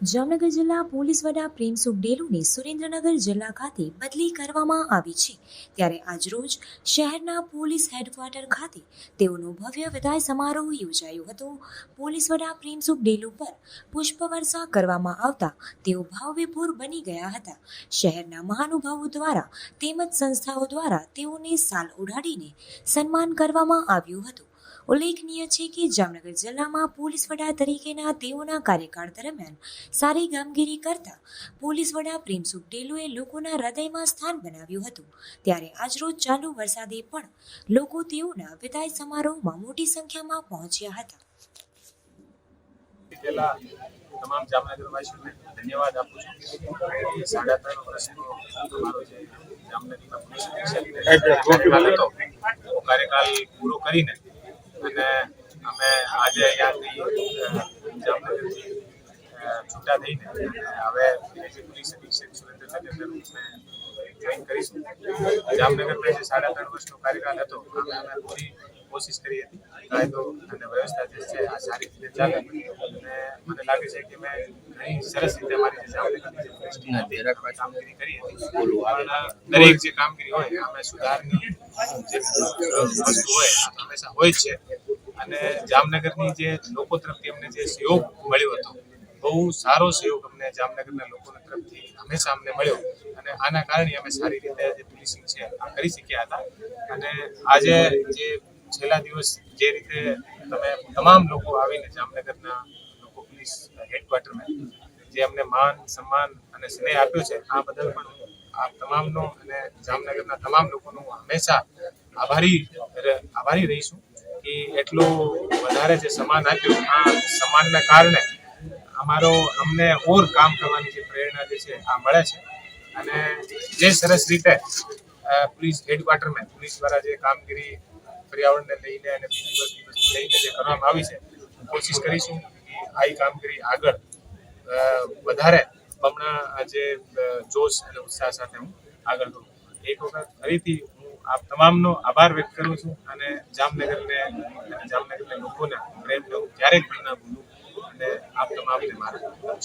જામનગર જિલ્લા પોલીસ વડા પ્રેમસુખ ડેલુની સુરેન્દ્રનગર જિલ્લા ખાતે બદલી કરવામાં આવી છે. ત્યારે આજરોજ શહેરના પોલીસ હેડક્વાર્ટર ખાતે તેઓનો ભવ્ય વિદાય સમારોહ યોજાયો હતો. પોલીસ વડા પ્રેમસુખ ડેલુ પર પુષ્પવર્ષા કરવામાં આવતા તેઓ ભાવવિભોર બની ગયા હતા. શહેરના મહાનુભાવો દ્વારા તેમજ સંસ્થાઓ દ્વારા તેઓને સાલ ઉડાડીને સન્માન કરવામાં આવ્યું હતું. ઉલ્લેખનીય છે કે જામનગર જિલ્લામાં પોલીસ વડા તરીકેના તેઓના કાર્યકાળ દરમિયાન સારી કામગીરી કરતા પોલીસ વડા પ્રેમસુખ ડેલુએ લોકોના હૃદયમાં સ્થાન બનાવ્યું હતું. ત્યારે આજરોજ ચાલુ વરસાદે પણ લોકો તેઓના વિદાય સમારોહમાં મોટી સંખ્યામાં પહોંચ્યા હતા. તમામ જામનગરવાસીઓને ધન્યવાદ આપું છું. સાડા ત્રણ વર્ષનો અમારો જે જામનગરના પોલીસ અધિક્ષક કાર્યકાલ પૂરો કરીને અને અમે આજે અહીંયાથી છૂટા થઈને. હવે જે પોલીસ અધિક્ષક સુરેન્દ્રનગર જોઈન કરીશું. જામનગરમાં જે સાડા ત્રણ વર્ષનો કાર્યકાળ હતો. અમે અમે પૂરી કોશિશ કરી હતી. કાયદો અને વ્યવસ્થા જે છે આ સારી રીતે ચાલે. અને મને લાગે છે કે મેં ઘણી સરસ રીતે મારી જે જામનગરની જે કામગીરી કરી હતી. દરેક જે કામગીરી હોય અમે સુધારની જે વસ્તુ હોય હંમેશા હોય જ છે. અને જામનગરની જે લોકો તરફથી અમને જે સહયોગ મળ્યો હતો, બહુ સારો સહયોગ અમને જામનગરના લોકોના તરફથી હંમેશા અમને મળ્યો. અને આના કારણે અમે સારી રીતે જે પોલીસિંગ છે, આ કરી શક્યા હતા. અને આજે જે છેલ્લા દિવસ જે રીતે તમે તમામ લોકો આવીને જામનગરના લોકો પોલીસ હેડક્વાર્ટરમાં જે અમને માન, સન્માન અને સ્નેહ આપ્યો છે, આ બદલ પણ આ તમામનો અને જામનગરના તમામ લોકોનો હંમેશા આભારી આભારી રહીશું. કે એટલું વધારે જે સમાન આપ્યું, આ સમાનના કારણે અમારો અમને ઓર કામ કરવાની જે પ્રેરણા જે છે, આ મળે છે. અને જે સરસ રીતે પોલીસ હેડક્વાર્ટરમાં પોલીસ દ્વારા જે કામગીરી પર્યાવરણને લઈને અને બીજી દિવસ વસ્તુ લઈને જે કરવામાં આવી છે, કોશિશ કરીશું કે આ કામગીરી આગળ વધારે બમણા જે જોશ અને ઉત્સાહ સાથે હું આગળ કરું એક વખત ફરીથી આપ તમામનો આભાર વ્યક્ત કરું છું અને જામનગરને જામનગરના લોકોના પ્રેમનો હું ક્યારેક પણ ના ભૂલું અને આપ તમામને મારા